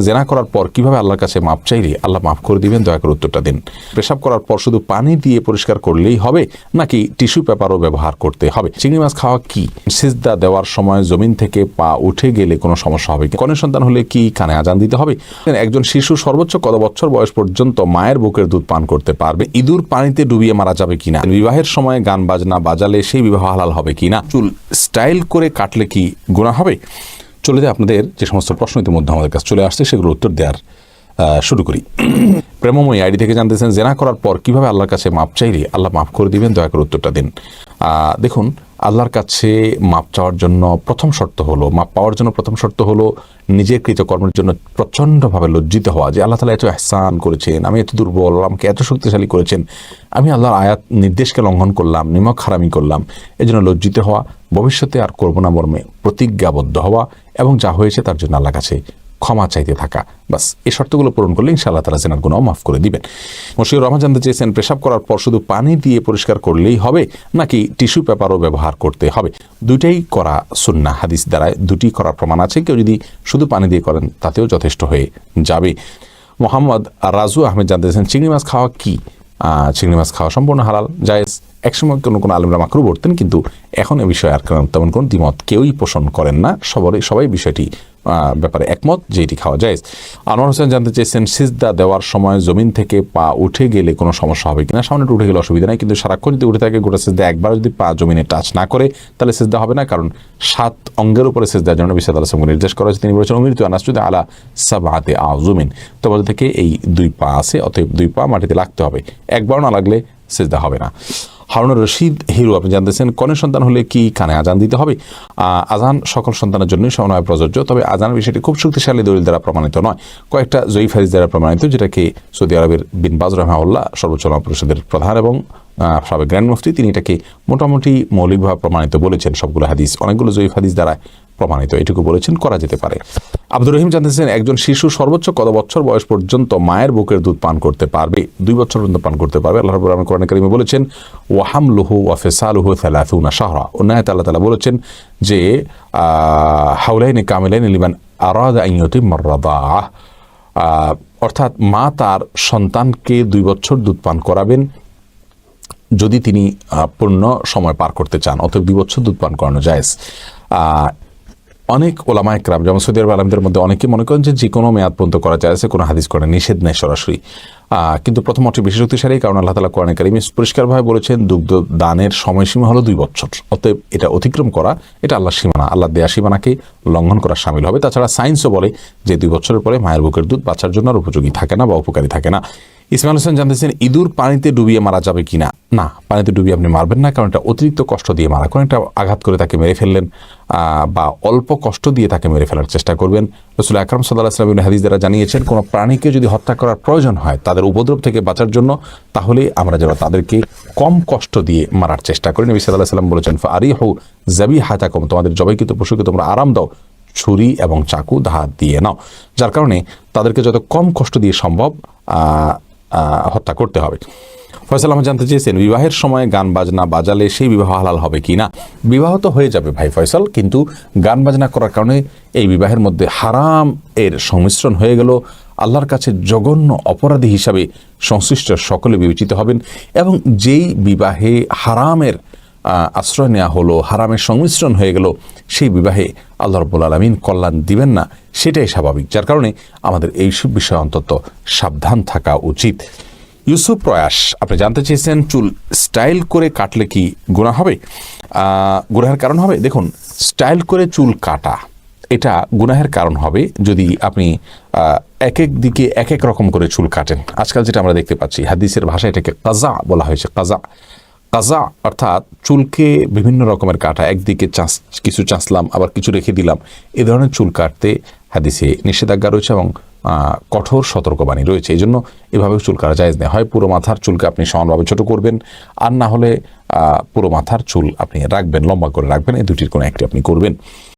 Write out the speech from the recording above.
জেনা করার পর কীভাবে আল্লাহর কাছে মাপ চাইলে আল্লাহ মাফ করে দিবেন? দয়া করে উত্তরটা দিন। পেশাব করার পর শুধু পানি দিয়ে পরিষ্কার করলেই হবে, নাকি টিস্যু পেপারও ব্যবহার করতে হবে? চিংড়ি মাছ খাওয়া কি? সিজদা দেওয়ার সময় জমিন থেকে পা উঠে গেলে কোনো সমস্যা হবে কি? কনের সন্তান হলে কি কানে আজান দিতে হবে? একজন শিশু সর্বোচ্চ কত বছর বয়স পর্যন্ত মায়ের বুকের দুধ পান করতে পারবে? ইঁদুর পানিতে ডুবিয়ে মারা যাবে কিনা? বিবাহের সময় গান বাজনা বাজালে সেই বিবাহ হালাল হবে কিনা? চুল স্টাইল করে কাটলে কি গুণা হবে? চলে যায়, আপনাদের যে সমস্ত প্রশ্ন ইতিমধ্যে আমাদের কাছে চলে আসছে সেগুলো উত্তর দেওয়ার শুরু করি। প্রেমময়ী আইডি থেকে জানতেছেন জেনা করার পর কীভাবে আল্লাহর কাছে মাপ চাইলে আল্লাহ মাফ করে দিবেন? দয়া করে উত্তরটা দিন। দেখুন, আল্লাহর কাছে মাপ চাওয়ার জন্য প্রথম শর্ত হলো, মাপ পাওয়ার জন্য প্রথম শর্ত হলো নিজের কৃতকর্মের জন্য প্রচণ্ডভাবে লজ্জিত হওয়া, যে আল্লাহ তালা এত এহসান করেছেন, আমি এত দুর্বল, আমাকে এত শক্তিশালী করেছেন। আমি আল্লাহর আয়াত নির্দেশকে লঙ্ঘন করলাম, নিমক হারামি করলাম, এজন্য লজ্জিত হওয়া, ভবিষ্যতে আর করব না মর্মে প্রতিজ্ঞাবদ্ধ হওয়া এবং যা হয়েছে তার জন্য আল্লাহ কাছে ক্ষমা চাইতে থাকা। বাস এই শর্তগুলো পূরণ করলে ইনশাআল্লাহ তালা জেনার গুণাও মাফ করে দিবেন। মশিউর রহমান জানতে চেয়েছেন পেশাব করার পর শুধু পানি দিয়ে পরিষ্কার করলেই হবে, নাকি টিস্যু পেপারও ব্যবহার করতে হবে? দুইটাই করা সুন্না হাদিস দ্বারায় দুটি করার প্রমাণ আছে। কেউ যদি শুধু পানি দিয়ে করেন, তাতেও যথেষ্ট হয়ে যাবে। মোহাম্মদ রাজু আহমেদ জানতে চেয়েছেন চিংড়ি মাছ খাওয়া কি? চিংড়ি মাছ খাওয়া সম্পূর্ণ হালাল, জায়েজ একসময় কোনো কোনো আলমরা মাকরু বলতেন কিন্তু এখন এ বিষয়ে আর কোনো- তেমন কোনো দ্বিমত কেউই পোষণ করেন না। সবারই সবাই বিষয়টি ব্যাপারে একমত যে এটি খাওয়া যায় আনোয়ার হোসেন জানতে চেয়েছেন, সিজদা দেওয়ার সময় জমিন থেকে পা উঠে গেলে কোনো সমস্যা হবে কিনা? সামনে উঠে গেলে অসুবিধা নেই, কিন্তু সারাক্ষণ যদি উঠে থাকে, গোটা সিজদা একবার যদি পা জমিনে টাচ না করে, তাহলে সিজদা হবে না, কারণ সাত অঙ্গের উপরে সিজদার জন্য বিশ্বদ আল্লাহ সঙ্গে নির্দেশ করা হয়েছে। তিনি বলেছেন অমৃত আনাসুদ আলা সাবাতে আজুমিন তোমাদের থেকে এই দুই পা আছে, অতএব দুই পা মাটিতে লাগতে হবে। একবার না লাগলে সিজদা হবে না। হারুনুর রশিদ, হিরু, আপনি জানতেছেন কনের সন্তান হলে কি কানে আজান দিতে হবে? আজান সকল সন্তানের জন্যই সমন্বয় প্রযোজ্য, তবে আজানের বিষয়টি খুব শক্তিশালী দলিল দ্বারা প্রমাণিত নয়। কয়েকটা জয়ী ফারিজ দ্বারা প্রমাণিত, যেটাকে সৌদি আরবের বিন বাজ রহমাউল্লাহ সর্বোচ্চ পরিষদের প্রধান এবং সাবেক গ্র্যান্ড মুফতি, তিনি এটাকে মোটামুটি মৌলিকভাবে প্রমাণিত বলেছেন। সবগুলো হাদিস, অনেকগুলো জয়ীফ হাদিস দ্বারা প্রমাণিত। এটুকু বলেছেন, করা যেতে পারে। আব্দুর রহিম জানতেছেন একজন শিশু সর্বোচ্চ কত বছর বয়স পর্যন্ত মায়ের বুকের দুধ পান করতে পারবে? দুই বছর পর্যন্ত পান করতে পারবে। আল্লাহ কোরআন কারিমে বলেছেন ওয়াহাম লুহু ওয়াফেসালুহু থালাথুনা শাহরা। অন্যায় আল্লাহ তালা বলেছেন যে হাউলাইনি কামিলাইনি লিমান আরাদা রাদাআহ অর্থাৎ মা তার সন্তানকে দুই বছর দুধ পান করাবেন। যদি তিনি পূর্ণ সময় পার করতে চান দুই বছর দুধ পান করানো যায় অনেক ওলামা একরাম, যেমন সৌদি আরব আলমদের মধ্যে অনেকে মনে করেন যে যে কোনো মেয়াদ পর্যন্ত করা যায় কোনো হাদিস করে নিষেধ নেই সরাসরি। কিন্তু প্রথমটি বেশি শক্তিশালী, কারণ আল্লাহ তালা কোরআন কারিমে পরিষ্কারভাবে বলেছেন, দুগ্ধ দানের সময়সীমা হলো দুই বছর। অতএব এটা অতিক্রম করা, এটা আল্লাহর সীমানা আল্লাহ দেয়া সীমানাকে লঙ্ঘন করা সামিল হবে। তাছাড়া সায়েন্সও বলে যে দুই বছরের পরে মায়ের বুকের দুধ বাচ্চার জন্য আর উপযোগী থাকে না বা উপকারী থাকে না। ইসমাইল হোসেন জানতেছেন, ইঁদুর পানিতে ডুবিয়ে মারা যাবে কিনা? না না পানিতে ডুবিয়ে আপনি মারবেন না, কারণ এটা অতিরিক্ত কষ্ট দিয়ে মারা। কোন একটা আঘাত করে তাকে মেরে ফেললেন বা অল্প কষ্ট দিয়ে তাকে মেরে ফেলার চেষ্টা করবেন। রসুল আকরম সাল্লাহ সাল্লাম হাদিস দ্বারা জানিয়েছেন, কোনো প্রাণীকে যদি হত্যা করার প্রয়োজন হয় তাদের উপদ্রব থেকে বাঁচার জন্য, তাহলে আমরা যেন তাদেরকে কম কষ্ট দিয়ে মারার চেষ্টা করি। নবী সাল্লাহ সাল্লাম বলেছেন আরি হৌ জাবি হাতাকম তোমাদের জবাইকৃত পশুকে তোমরা আরাম দাও, ছুরি এবং চাকু ধার দিয়ে নাও। যার কারণে তাদেরকে যত কম কষ্ট দিয়ে সম্ভব হত্যা করতে হবে। ফয়সাল আহমদ জানতে চেয়েছেন, বিবাহের সময় গান বাজনা বাজালে সেই বিবাহ হালাল হবে কি না? বিবাহ তো হয়ে যাবে ভাই ফয়সাল, কিন্তু গান বাজনা করার কারণে এই বিবাহের মধ্যে হারাম এর সংমিশ্রণ হয়ে গেল। আল্লাহর কাছে জঘন্য অপরাধী হিসাবে সংশ্লিষ্ট সকলে বিবেচিত হবেন এবং যেই বিবাহে হারামের আশ্রয় নেওয়া হলো, হারামের সংমিশ্রণ হয়ে গেল, সেই বিবাহে আল্লাহ রব্বুল আলমিন কল্যাণ দিবেন না, সেটাই স্বাভাবিক। যার কারণে আমাদের এই বিষয়ে অন্তত সাবধান থাকা উচিত। ইউসুফ প্রয়াস, আপনি জানতে চেয়েছেন চুল স্টাইল করে কাটলে কি গুণা হবে? গুনাহের কারণ হবে? দেখুন, স্টাইল করে চুল কাটা, এটা গুনাহের কারণ হবে যদি আপনি এক এক দিকে এক এক রকম করে চুল কাটেন। আজকাল যেটা আমরা দেখতে পাচ্ছি, হাদিসের ভাষায় এটাকে কাজা বলা হয়েছে, কাজা। কাজা অর্থাৎ চুলকে বিভিন্ন রকমের কাটা, একদিকে চাঁচ কিছু চাঁচলাম আবার কিছু রেখে দিলাম, এ ধরনের চুল কাটতে হাদিসে নিষেধাজ্ঞা রয়েছে এবং কঠোর সতর্কবাণী রয়েছে। এই জন্য এভাবে চুল কাটা যায় না হয় পুরো মাথার চুলকে আপনি সমানভাবে ছোট করবেন, আর না হলে পুরো মাথার চুল আপনি রাখবেন, লম্বা করে রাখবেন, এই দুটির কোনো একটি আপনি করবেন।